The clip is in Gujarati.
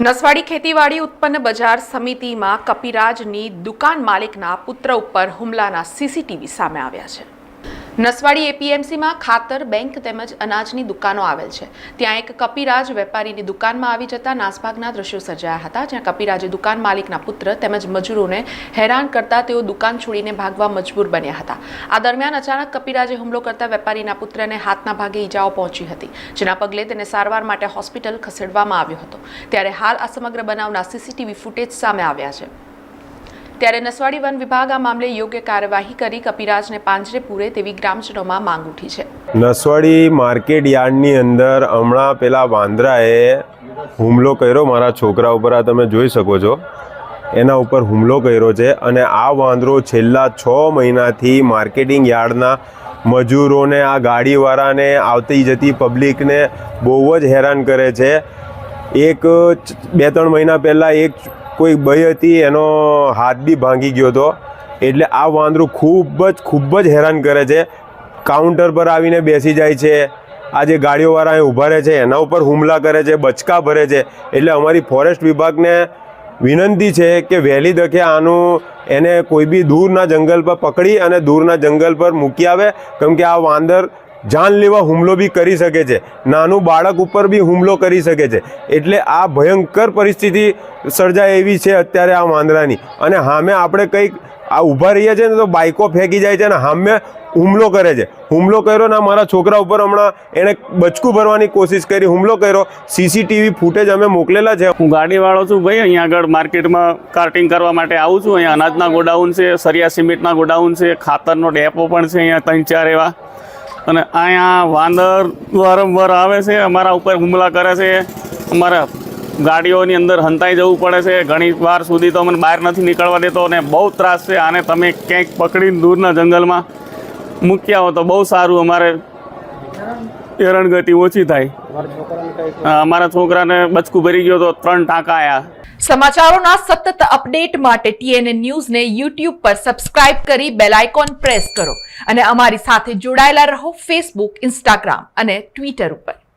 નસવાડી ખેતીવાડી ઉત્પન્ન બજાર સમિતિમાં કપિરાજની દુકાન માલિકના પુત્ર ઉપર હુમલાના સીસીટીવી સામે આવ્યા છે. નસવાડી એપીએમસીમાં ખાતર બેંક તેમજ અનાજની દુકાનો આવેલ છે. ત્યાં એક કપિરાજ વેપારીની દુકાનમાં આવી જતા નાસભાગના દ્રશ્યો સર્જાયા હતા, જ્યાં કપિરાજે દુકાન માલિકના પુત્ર તેમજ મજૂરોને હેરાન કરતા તેઓ દુકાન છોડીને ભાગવા મજબૂર બન્યા હતા. આ દરમિયાન અચાનક કપિરાજે હુમલો કરતા વેપારીના પુત્રને હાથના ભાગે ઈજાઓ પહોંચી હતી, જેના પગલે તેને સારવાર માટે હોસ્પિટલ ખસેડવામાં આવ્યો હતો. ત્યારે હાલ આ સમગ્ર બનાવના સીસીટીવી ફૂટેજ સામે આવ્યા છે. ત્યારે નસવાડી વન વિભાગ આ મામલે યોગ્ય કાર્યવાહી કરી કપિરાજને પાંજરે પૂરે તેવી ગ્રામજનોમાં માંગ ઉઠી છે. નસવાડી માર્કેટ યાર્ડની અંદર હમણાં પેલા વાંદરાએ હુમલો કર્યો. મારા છોકરા ઉપર આ તમે જોઈ શકો છો. એના ઉપર હુમલો કર્યો છે અને આ વાંદરો છેલ્લા છ મહિનાથી માર્કેટિંગ યાર્ડના મજૂરોને, આ ગાડીવાળાને, આવતી જતી પબ્લિકને બહુ જ હેરાન કરે છે. એક, બે, ત્રણ મહિના પહેલાં એક કોઈ બઈ હતી, એનો હાથ બી ભાંગી ગયો હતો. એટલે આ વાંદરું ખૂબ જ ખૂબ જ હેરાન કરે છે. કાઉન્ટર પર આવીને બેસી જાય છે. આ જે ગાડીઓવાળા અહીં ઊભા રહે છે, એના ઉપર હુમલા કરે છે, બચકા ભરે છે. એટલે અમારી ફોરેસ્ટ વિભાગને વિનંતી છે કે વહેલી તકે આનું એને કોઈ બી દૂરના જંગલ પર પકડી અને દૂરના જંગલ પર મૂકી આવે. કેમ કે આ વાંદર જાનલેવા હુમલો બી કરી શકે છે. નાનું બાળક ઉપર બી હુમલો કરી શકે છે. એટલે આ ભયંકર પરિસ્થિતિ સર્જાય એવી છે અત્યારે આ વાંદરાની. અને સામે આપણે કંઈક આ ઊભા રહીએ છીએ ને તો બાઈકો ફેંકી જાય છે અને સામે હુમલો કરે છે. હુમલો કર્યો ને મારા છોકરા ઉપર હમણાં એણે બચકું ભરવાની કોશિશ કરી, હુમલો કર્યો. સીસીટીવી ફૂટેજ અમે મોકલેલા છે. હું ગાડીવાળો છું ભાઈ, અહીંયા આગળ માર્કેટમાં કાર્ટિંગ કરવા માટે આવું છું. અહીંયા અનાજના ગોડાઉન છે, સરિયા સિમેન્ટના ગોડાઉન છે, ખાતરનો ડેપો પણ છે અહીંયા ત્રણ ચાર એવા. અને અહીંયા વાંદર વારંવાર આવે છે, અમારા ઉપર હુમલા કરે છે, અમારા ગાડીઓની અંદર હંતાઈ જવું પડે છે, ઘણી વાર સુધી તો અમને બહાર નથી નીકળવા દેતો અને બહુ ત્રાસ છે, આને તમે ક્યાંક પકડીને દૂરના જંગલમાં મૂક્યા હો તો બહુ સારું અમારે. હેરણગતિ ઓછી થાય. અમારા છોકરાને બચકું ભરી ગયો તો ત્રણ ટાંકા આયા. સમાચારોના સતત અપડેટ માટે ટીએનએ ન્યૂઝને યુટ્યુબ પર સબસ્ક્રાઇબ કરી બેલ આઇકોન પ્રેસ કરો અને અમારી સાથે જોડાયેલા રહો ફેસબુક, ઇન્સ્ટાગ્રામ અને ટ્વિટર ઉપર.